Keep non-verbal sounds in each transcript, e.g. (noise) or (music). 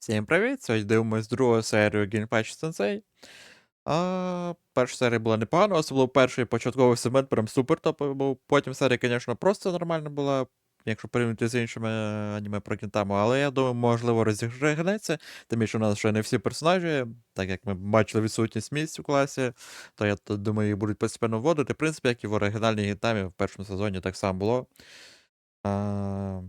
Всім привіт! Сьогодні дивимось другу серію Ginpatch Sensei. А, перша серія була непогана, особливо перший початковий сегмент прям супер топовий був. Потім серія, звісно, просто нормальна була, якщо порівняти з іншими е, аніме про Кінтаму, але я думаю, можливо, розігнеться. Тим більше у нас ще не всі персонажі, так як ми бачили відсутність місць у класі, то я думаю, їх будуть постійно вводити. В принципі, як і в оригінальній Гінтамі в першому сезоні так само було. А...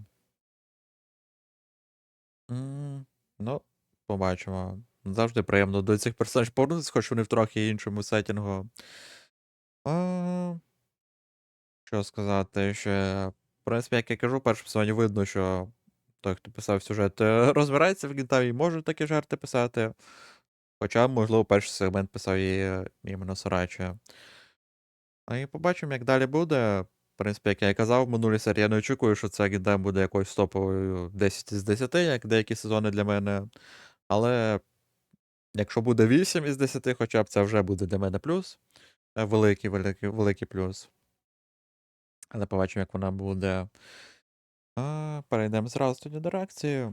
Ну, побачимо. Завжди приємно до цих персонажів повернутися, хоч вони в трохи іншому сеттінгу. А, що сказати ще. В принципі, як я кажу, в першому сезоні видно, що той, хто писав сюжет, е, розбирається в Гінтаві і може такі жарти писати. Хоча, можливо, перший сегмент писав е, іменно Сорачі. А і побачимо, як далі буде. Принципі, як я і казав минулій серії, я не очікую, що це Гіндам буде якоюсь топовою 10 із 10, як деякі сезони для мене. Але якщо буде 8 із 10, хоча б це вже буде для мене плюс. Е, Великий, великий, великий плюс. Але побачимо, як вона буде. А, перейдемо зразу тоді до реакції.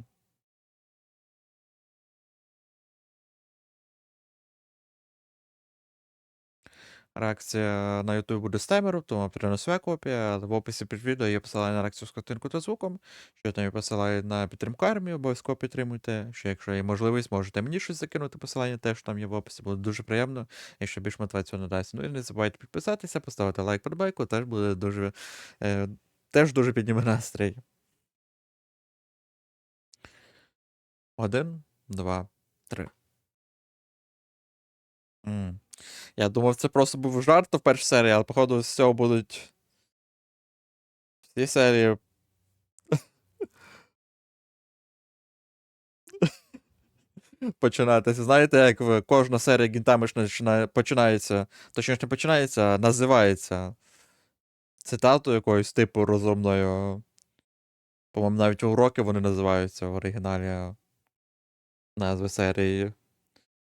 Реакція на YouTube буде з таймеру, тому своя копія, в описі під відео є посилання на реакцію з картинкою та звуком, що там є посилання на підтримку армії, обов'язково підтримуйте. Що якщо є можливість, можете мені щось закинути посилання, теж там є в описі, буде дуже приємно, якщо більш мотивацію надасть. Ну і не забувайте підписатися, поставити лайк подбайку, теж буде дуже е, теж дуже підніме настрій. Один, два, три. М. Я думав, це просто був жарт в першій серії, але походу з цього будуть всі серії. Починатися. Знаєте, як кожна серія Гінтами починається, точніше не починається, а називається цитатою якоюсь типу розумною. По-моєму, навіть уроки вони називаються в оригіналі назви серії.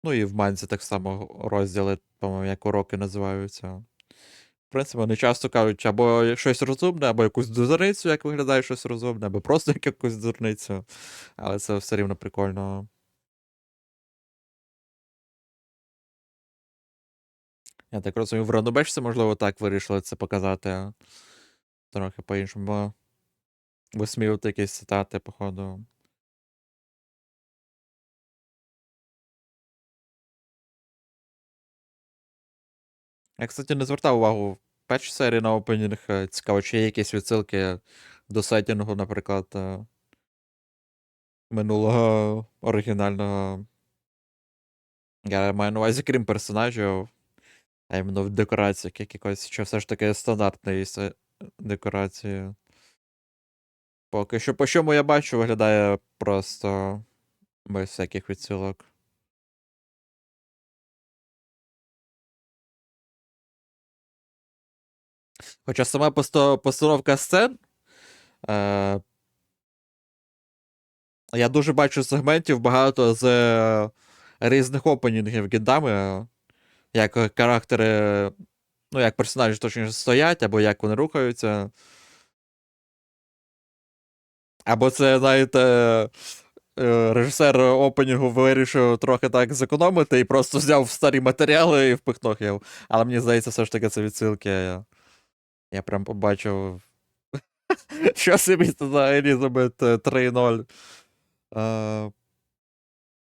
Ну і в манці так само розділи, по-моєму, як уроки називаються. В принципі, вони часто кажуть або щось розумне, або якусь дурницю, як виглядає щось розумне, або просто як (laughs) якусь дурницю. Але це все рівно прикольно. Я так розумію, в Ранобешці, можливо, так вирішили це показати. Трохи по-іншому. Висміювати якісь цитати, походу. Я, кстати, не звертав увагу в першій серії на опенінг. е, Цікаво, чи є якісь відсилки до сеттінгу, наприклад, е, минулого оригінального. Я маю на увазі, крім персонажів, а іменно в декораціях якихось, що все ж таки стандартної се- декорації. Поки що, по чому я бачу, виглядає просто без всяких відсилок. Хоча сама постановка сцен. Е- я дуже бачу сегментів багато з е, різних опенінгів гідами, як характери, ну, як персонажі точніше стоять, або як вони рухаються. Або це, знаєте, е, режисер опенінгу вирішив трохи так зекономити і просто взяв старі матеріали і впихнув. Але мені здається, все ж таки це відсилки. Я, прям побачив. (laughs) Що собі за Елізабет е, 3.0. Е,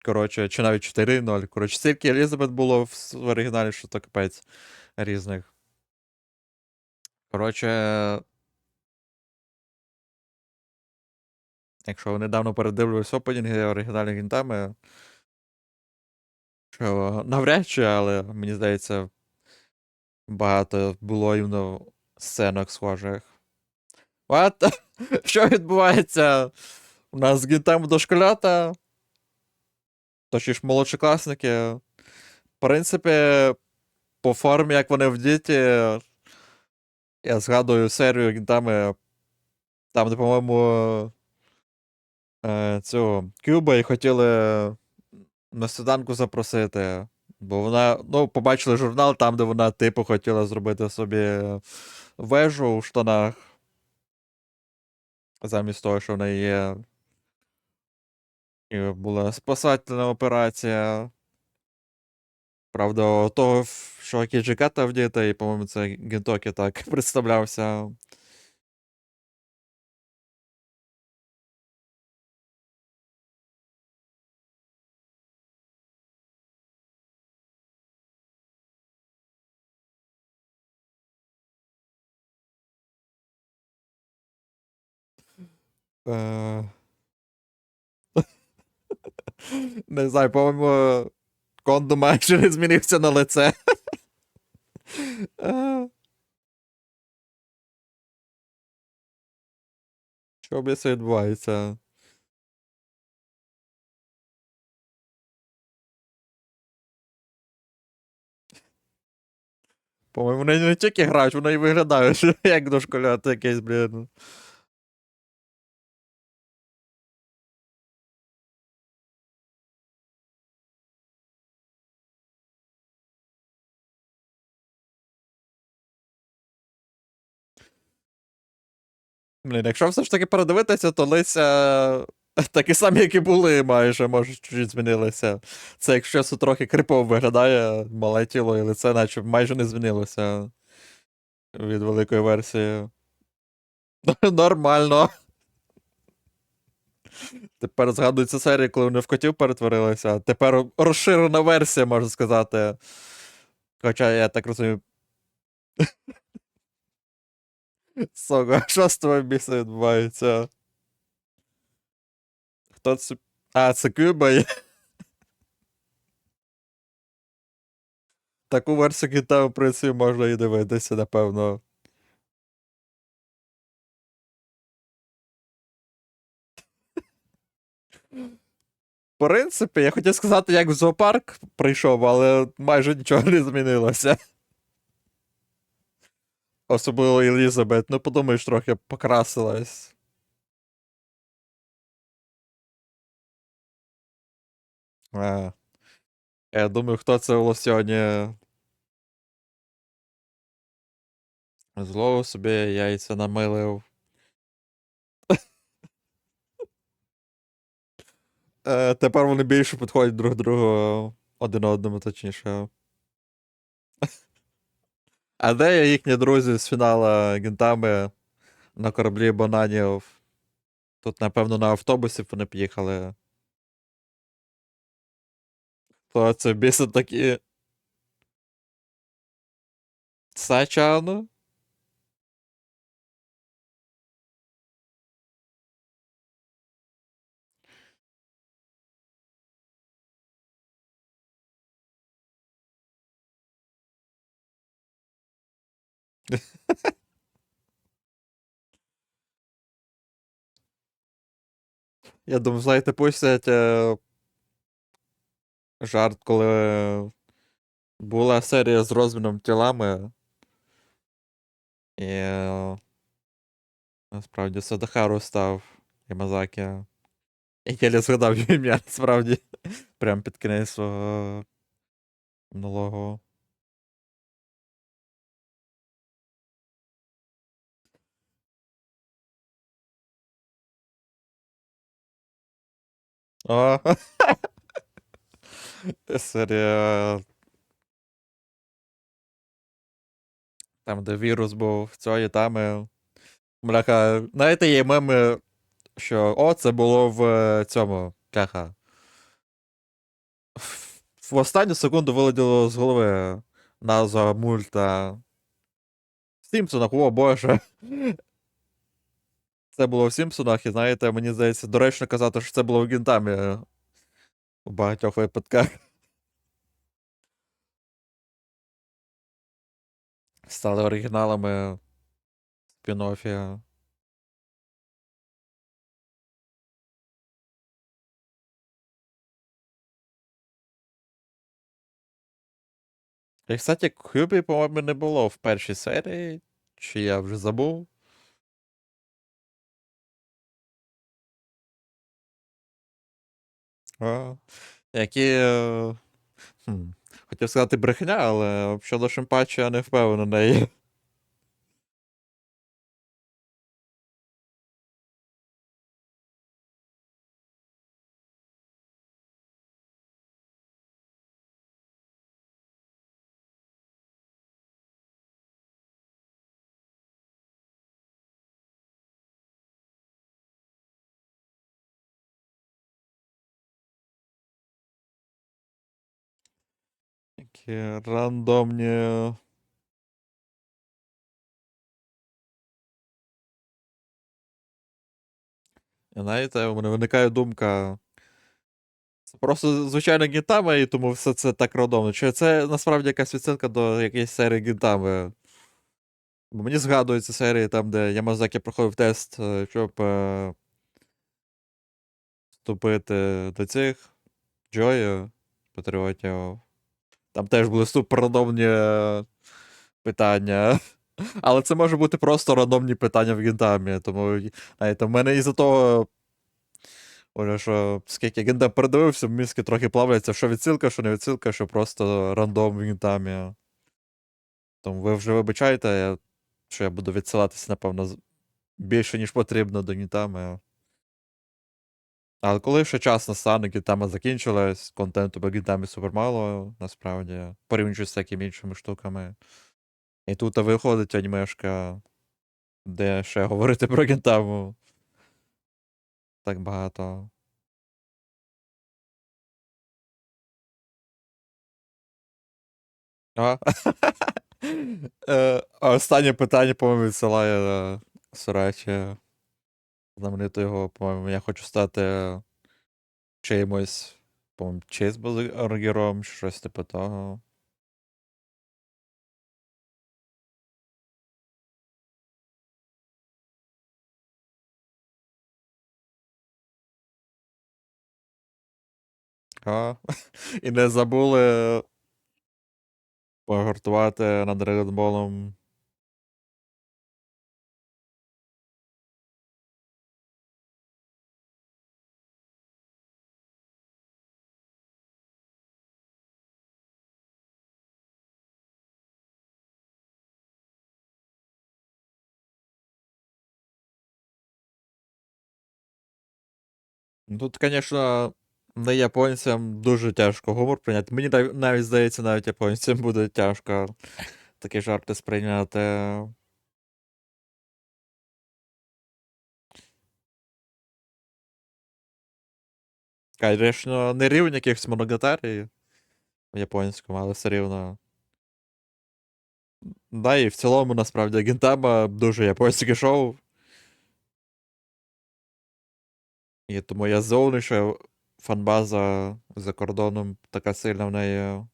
Коротше, чи навіть 4.0. Коротше, стільки Елізабет було в оригіналі, що то капець різних. Коротше. Якщо ви недавно передивлювались опенінги оригінальних гінтами, що навряд чи, але мені здається, багато було іменно сценок схожих. What? (laughs) Що відбувається? У нас гінтами дошколята. Точніше, молодшокласники. В принципі, по формі, як вони в діті, я згадую серію гінтами, там, де, по-моєму, е, цю Кюба і хотіли на сніданку запросити. Бо вона, ну, побачили журнал там, де вона, типу, хотіла зробити собі вежу в штанах. Замість того, що в неї є І була спасательна операція. Правда, того, що Кіджиката вдіта, і, по-моєму, це Гентокі так (laughs) представлявся. Е... (laughs) Не знаю, по-моєму, Кондо майже не змінився на лице. Е. Що б це відбувається? По-моєму, вони не тільки грають, вони і виглядають, (laughs) як дошколяти якесь, блін. Блін, якщо все ж таки передивитися, то лиця такі самі, як і були, майже, може, чуть змінилися. Це якщо це трохи крипово виглядає, мале тіло і лице, наче майже не змінилося від великої версії. (laughs) Нормально. Тепер згадується серія, коли вони в котів перетворилися. Тепер розширена версія, можна сказати. Хоча я так розумію. Сого, (laughs) що з тобою біса відбувається? Хто це? А, це Кюба. є. (laughs) Таку версію кита, в принципі, можна і дивитися, напевно. В принципі, я хотів сказати, як в зоопарк прийшов, але майже нічого не змінилося. Особливо Елізабет, ну подумаєш, трохи покрасилась. А. Я думаю, хто це в лосьоні. Зло собі яйця намилив. (laughs) Е, тепер вони більше підходять друг другу один одному, точніше. А де їхні друзі з фінала гентами на кораблі бананів? Тут, напевно, на автобусі вони поїхали. То це біси такі. Сачану? (laughs) Я думаю, знаєте, пустять е, жарт, коли була серія з розміном тілами. І е, насправді Садахару став Ямазакі. Я єлі згадав ім'я, (laughs) насправді. Прям під кінець свого монологу. (laughs) Серія. Там, де вірус був, цієї теми. Бляха, знаєте, є меми, що о, це було в е, цьому. Бляха. В- В останню секунду вилетіло з голови назва мульта. В о боже. Це було в Сімпсонах, і знаєте, мені здається, доречно казати, що це було в Гінтамі у багатьох випадках. Стали оригіналами спін-оффі. І, кстати, Кюбі, по-моєму, не було в першій серії, чи я вже забув. Які. е, Хм. Хотів сказати брехня, але щодо Шимпачі я не впевнений. Такі рандомні. Знаєте, у мене виникає думка. Це просто звичайна гінтама, і тому все це так рандомно. Чи це насправді якась відсилка до якоїсь серії гінтами? Бо мені згадуються серії там, де Ямазакі проходив тест, е, щоб е, вступити до цих Джою, патріотів. Там теж були супер рандомні е, питання. Але це може бути просто рандомні питання в гінтамі. Тому, знаєте, в мене із-за того. Оля, що скільки гіндам передивився, мізки трохи плавляться, що відсилка, що не відсилка, що просто рандом в гінтамі. Тому ви вже вибачаєте, що я буду відсилатися, напевно, більше, ніж потрібно до гінтами. Але коли ще час настане, гінтама закінчилась, контенту по гінтамі супер мало, насправді, порівнюючи з всякими іншими штуками. І тут виходить анімешка, де ще говорити про гінтаму. Так багато. А? (laughs) Е, Останнє питання, по-моєму, відсилає е, Сурачі. Знаменито його, по-моєму, я хочу стати чимось, по-моєму, чизбургером, чи щось типу того. А? (laughs) І не забули погортувати над Драгонболом. Тут, звісно, не японцям дуже тяжко гумор прийняти. Мені нав- навіть здається, навіть японцям буде тяжко такі жарти сприйняти. Звісно, не рівень якихось моногатарій в японському, але все рівно. Да, і в цілому, насправді, Гінтама дуже японське шоу. І тому я здивований, що фанбаза за кордоном така сильна в неї.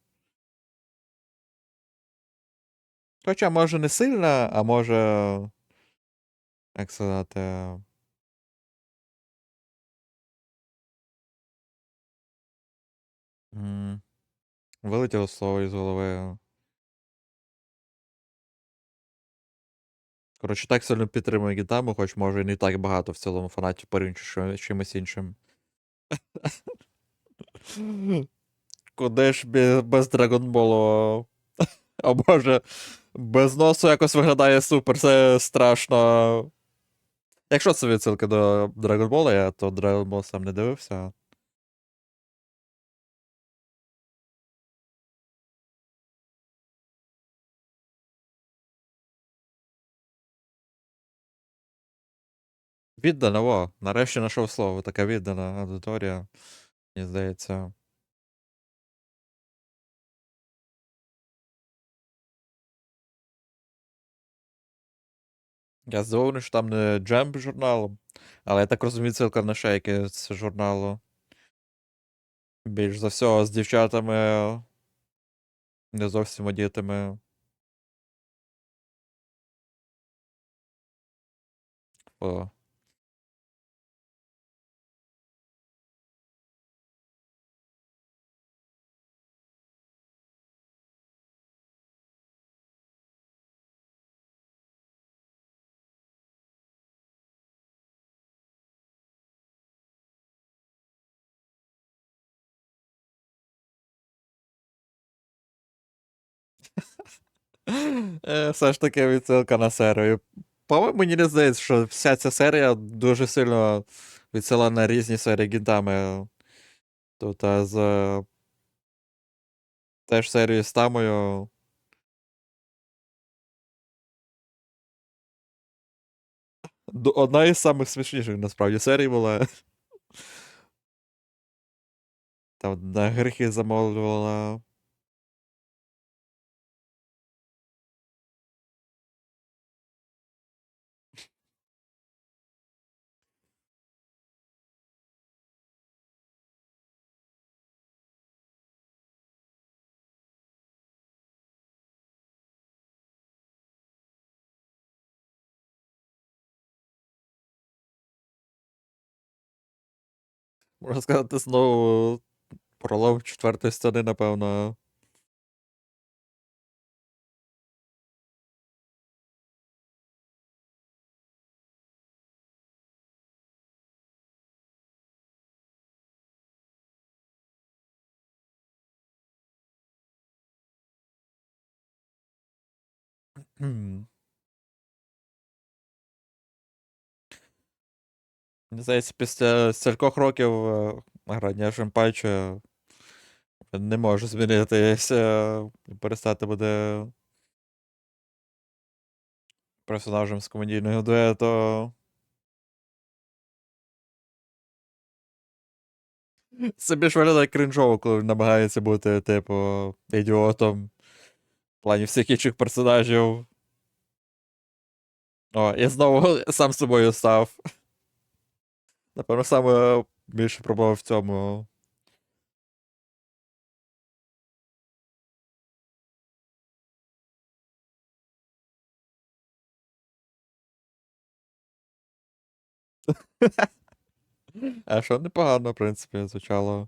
Хоча, може, не сильна, а може. Як сказати. Вилетіло слово із голови. Коротше, так сильно підтримую Гінтаму, хоч може і не так багато в цілому фанатів порівнюючи з чимось іншим. Куди ж без Драгонболу? О боже, без носу якось виглядає супер, це страшно. Якщо це відсилка до Драгонбола, я то Драгонбол сам не дивився. Віддана, во. Нарешті знайшов слово. Така віддана аудиторія. Мені здається. Я здивований, що там не Джемп журналом, але я так розумію, цілка на ще якесь журналу. Більш за всього з дівчатами не зовсім одітими. О. Все ж таки відсилка на серію. По-моєму, мені не здається, що вся ця серія дуже сильно відсила на різні серії гінтами. Тут з е, теж серією з Тамою. Одна із самих смішніших насправді серій була. Там на гріхи замовлювала. Можна сказати, знову пролом четвертої сторони, напевно. Мгм. Мені здається, після стількох років е, грання Шимпайча не може змінитися і перестати буде персонажем з комедійного дуету. Це більш виглядає крінжово, коли він намагається бути, типу, ідіотом в плані всіх інших персонажів. О, я знову сам собою став. Напевно, саме більше проблема в цьому. (laughs) А що непогано, в принципі, звучало.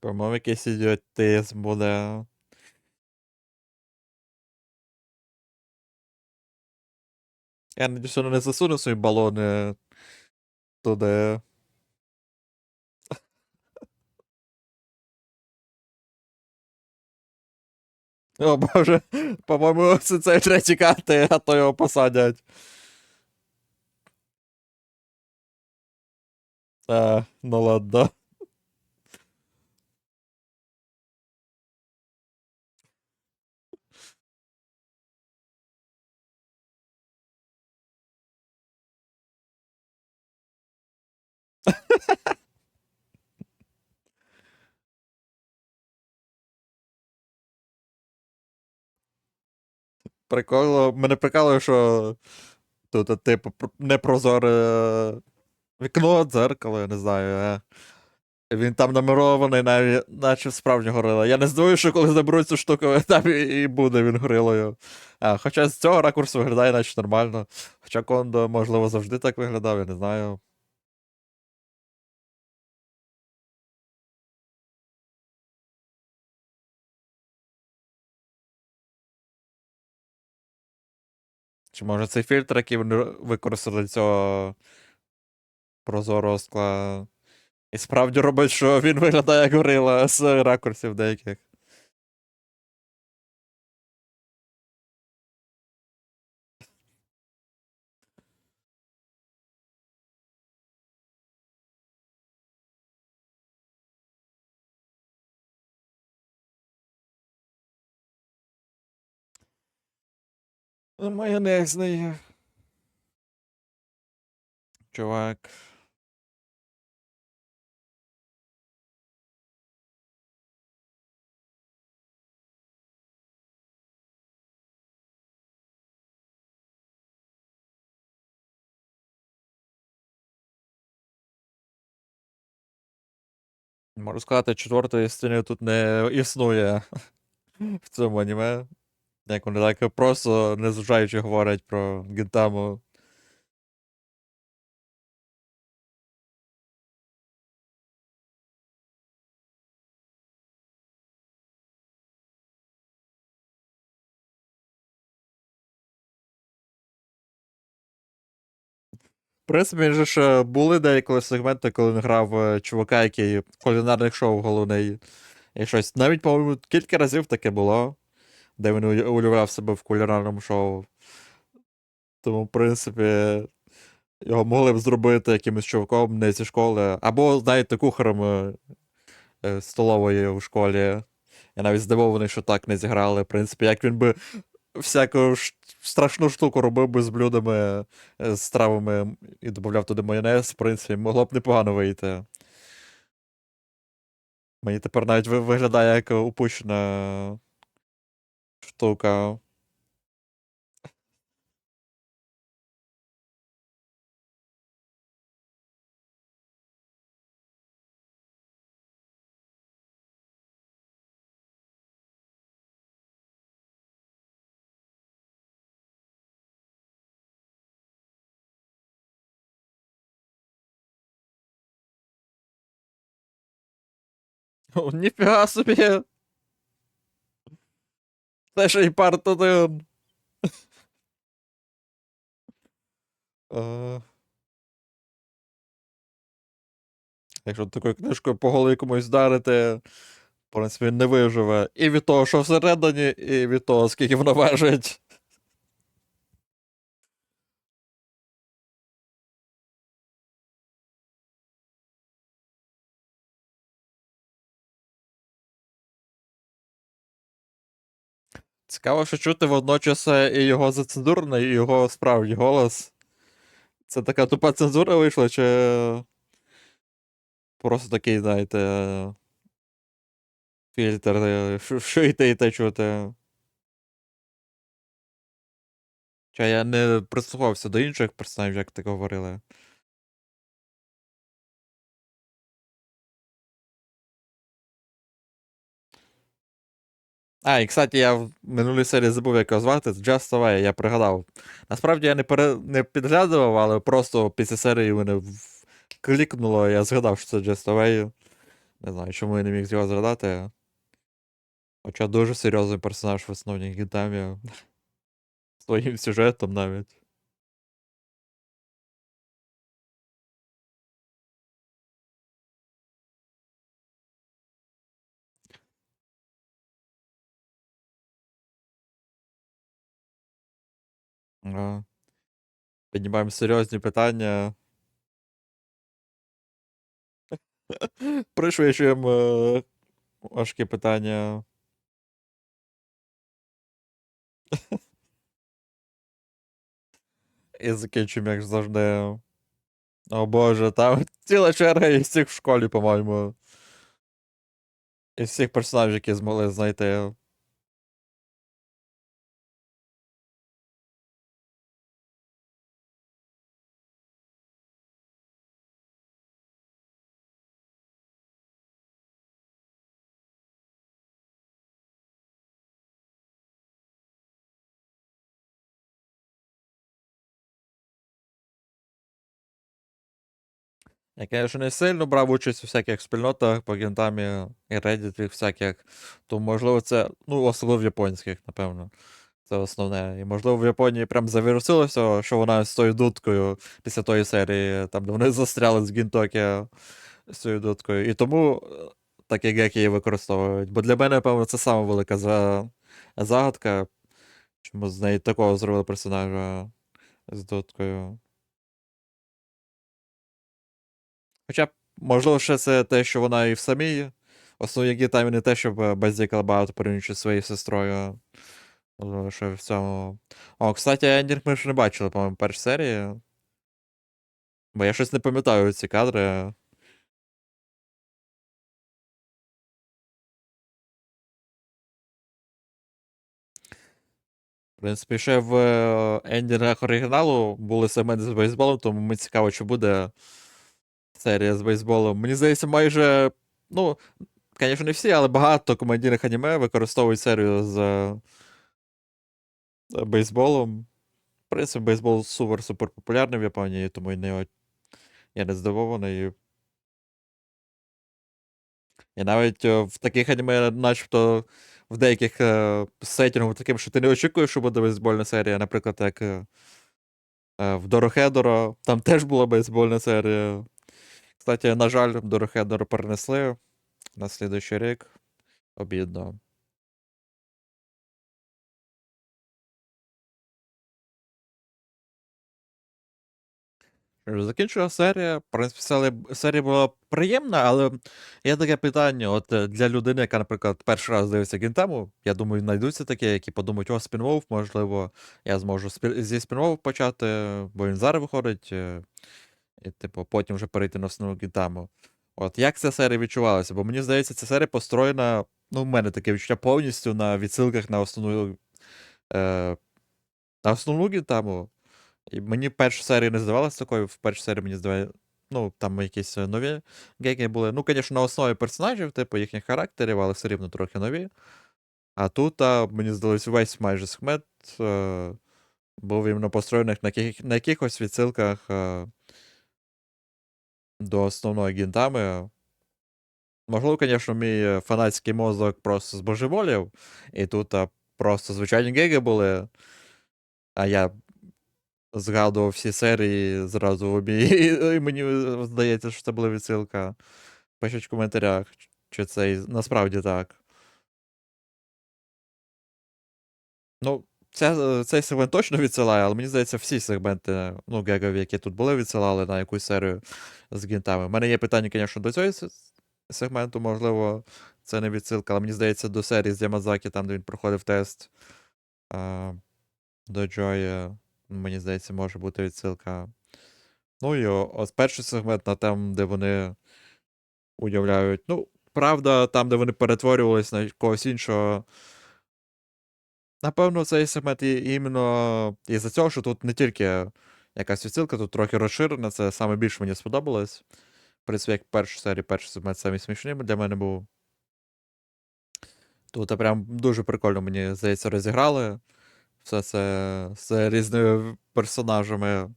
По-моєму, якийсь ідіотизм буде. Я надію, що не засуну свої балони туди. О боже, по-моєму, (laughs) це треті карти, а то його посадять. А, ну ладно. (laughs) Прикольно. Мене прикалує, що тут, типу, непрозоре вікно, дзеркало, я не знаю. Е. Він там номерований, навіть, наче справжнє горила. Я не здивую, що коли заберуть цю штуку, (laughs) там і, буде він горилою. А, хоча з цього ракурсу виглядає наче нормально. Хоча Кондо, можливо, завжди так виглядав, я не знаю. Чи може цей фільтр, який вони використали для цього прозорого скла, і справді робить, що він виглядає як горила з ракурсів деяких. Майонезний. Чувак. Можу сказати, четвертої стіни тут не існує (laughs) в цьому аніме. Як вони так просто не зважаючи говорять про Гінтаму. В принципі, він же ж були деякі сегменти, коли він грав е, чувака, який в кулінарних шоу головний. І щось. Навіть, по-моєму, кілька разів таке було. Де він уявляв себе в кулінарному шоу. Тому, в принципі, його могли б зробити якимось чуваком не зі школи. Або, знаєте, кухарем е, е, столової в школі. Я навіть здивований, що так не зіграли. В принципі, як він би всяку страшну штуку робив би з блюдами, е, з травами і додавав туди майонез, в принципі, могло б непогано вийти. Мені тепер навіть виглядає як упущена штука. О, ніфіга собі! Це ще й парт один. Uh... Якщо такою книжкою по голові комусь вдарити, в принципі, не виживе. І від того, що всередині, і від того, скільки воно важить. Цікаво, що чути водночас е, і його зацензурений, і його справді голос. Це така тупа цензура вийшла, чи просто такий, знаєте, фільтр, е, що, і те, і те чути. Чи я не прислухався до інших персонажів, як так говорили. А, і кстати, я в минулій серії забув, як його звати. Just Away, я пригадав. Насправді я не, пере... не підглядував, але просто після серії мене в- клікнуло, я згадав, що це Just Away. Не знаю, чому я не міг його згадати. Хоча дуже серйозний персонаж в основній гітамі. (laughs) Своїм сюжетом навіть. Піднімаємо серйозні питання. (laughs) Пришвидшуємо е, важкі питання. (laughs) І закінчуємо, як завжди. О боже, там ціла черга із всіх в школі, по-моєму. Із всіх персонажів, які змогли знайти. Я, конечно, не сильно брав участь у всяких спільнотах по гентамі і Reddit всяких, то можливо це, ну, особливо в японських, напевно. Це основне. І можливо в Японії прям завірусилося, що вона з тою дудкою після тої серії, там де вони застряли з Гінтокі з цією дудкою. І тому е, такі геки її використовують. Бо для мене, напевно, це саме велика за... загадка. Чому з неї такого зробили персонажа з дудкою. Хоча, можливо, ще це те, що вона і в самій основній гітамі не те, щоб е, базікала багато порівнюючи зі своєю сестрою. Можливо, що в цьому. О, кстати, ендінг ми ж не бачили, по-моєму, першій серії. Бо я щось не пам'ятаю ці кадри. В принципі, ще в ендінгах оригіналу були сегменти з бейсболом, тому мені цікаво, чи буде серія з бейсболом. Мені здається, майже. Ну, звісно, не всі, але багато комедійних аніме використовують серію з бейсболом. В принципі, бейсбол супер-супер популярний в Японії, тому і не, я не здивований. І навіть е, в таких аніме, начебто, в деяких е, сеттінгах таким, що ти не очікуєш, що буде бейсбольна серія, наприклад, як е, в Дорохедоро, там теж була бейсбольна серія. Кстати, на жаль, Дорохедор перенесли на слідуючий рік. Обідно. Закінчила серія. В принципі, серія була приємна, але є таке питання: от е, для людини, яка, наприклад, перший раз дивиться гінтему, я думаю, знайдуться такі, які подумають, о, спінвов, можливо, я зможу зі спінвов почати, бо він зараз виходить. Е і, типу, потім вже перейти на основну Гінтаму. От як ця серія відчувалася? Бо мені здається, ця серія построєна, ну, в мене таке відчуття повністю на відсилках на основну, е, на основну Гінтаму. І мені перша серія не здавалася такою, в першій серії мені здавалося, ну, там якісь е, нові геки були. Ну, звісно, на основі персонажів, типу, їхніх характерів, але все рівно трохи нові. А тут, а, мені здалось, весь майже сегмент е, був іменно построєний на, яких, на якихось відсилках е, до основної гінтами. Можливо, звісно, мій е, фанатський мозок просто збожеволів, і тут а, просто звичайні геги були. А я згадував всі серії зразу обі. І, (laughs) і мені здається, що це була відсилка. Пишіть в коментарях, чи це і насправді так. Ну, ця, цей сегмент точно відсилає, але мені здається, всі сегменти, ну, гегові, які тут були, відсилали на якусь серію з гінтами. У мене є питання, звісно, до цього сегменту, можливо, це не відсилка, але мені здається, до серії з Ямазакі, там, де він проходив тест а, до Джоя, мені здається, може бути відсилка. Ну і о- ось перший сегмент на там, де вони уявляють. Ну, правда, там, де вони перетворювались на когось іншого. Напевно, цей сегмент і іменно із-за цього, що тут не тільки якась відсилка, тут трохи розширена. Це саме більше мені сподобалось. В принципі, як перша серія, перший сегмент самий смішний для мене був. Тут прям дуже прикольно, мені здається, розіграли. Все це з різними персонажами.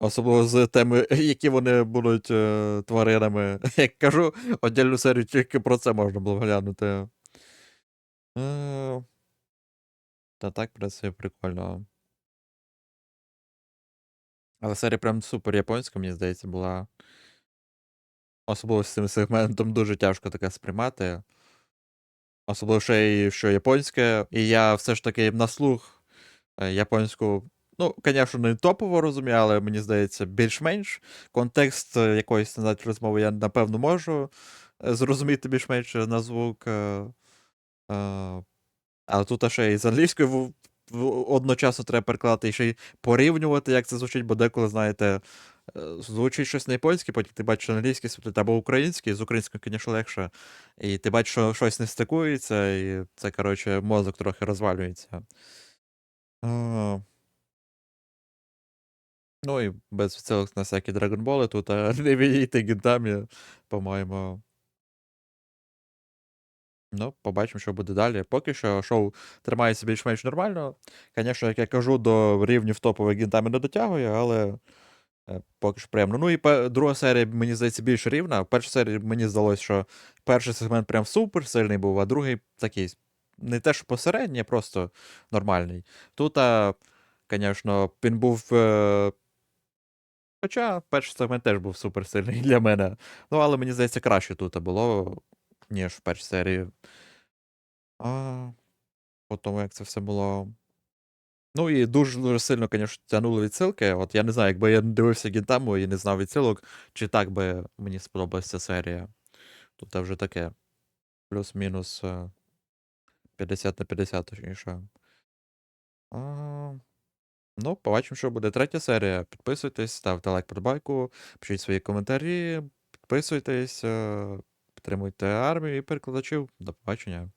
Особливо з теми, які вони будуть е, тваринами. (laughs) Як кажу, отдільну серію тільки про це можна було глянути. Е, Та так, принципі, прикольно. Але серія прям супер японська, мені здається, була. Особливо з цим сегментом дуже тяжко таке сприймати. Особливо ще й що японське. І я все ж таки на слух е, японську, ну, звісно, не топово розумію, але мені здається, більш-менш. Контекст е, якоїсь навіть розмови я, напевно, можу е, зрозуміти більш-менш на звук. Е, е, Але тут ще й з англійською одночасно треба перекладати і ще й порівнювати, як це звучить, бо деколи, знаєте, е, звучить щось на японське, потім ти бачиш англійський субтитр або український, з українською, звісно, легше. І ти бачиш, що щось не стикується, і це, коротше, мозок трохи розвалюється. А, Ну і без відсилок на всякі драгонболи, тут а, (laughs) не відійти гінтамі, по-моєму. Ну, побачимо, що буде далі. Поки що шоу тримається більш-менш нормально. Звісно, як я кажу, до рівнів топових гінтами не дотягує, але е, поки що приємно. Ну і друга серія, мені здається, більш рівна. В першій серії мені здалося, що перший сегмент прям супер сильний був, а другий такий не те, що посередній, а просто нормальний. Тут, звісно, він був. е, Хоча перший сегмент теж був супер сильний (laughs) для мене. Ну, але мені здається, краще тут було, ніж в першій серії. А, по тому, як це все було. Ну і дуже дуже сильно, звісно, тягнули відсилки. От я не знаю, якби я не дивився Гінтаму і не знав відсилок, чи так би мені сподобалася серія. Тут вже таке. Плюс-мінус е, 50 на 50, точніше. А, ну, побачимо, що буде третя серія. Підписуйтесь, ставте лайк подобайку, пишіть свої коментарі, підписуйтесь, е, підтримуйте армію і перекладачів. До побачення.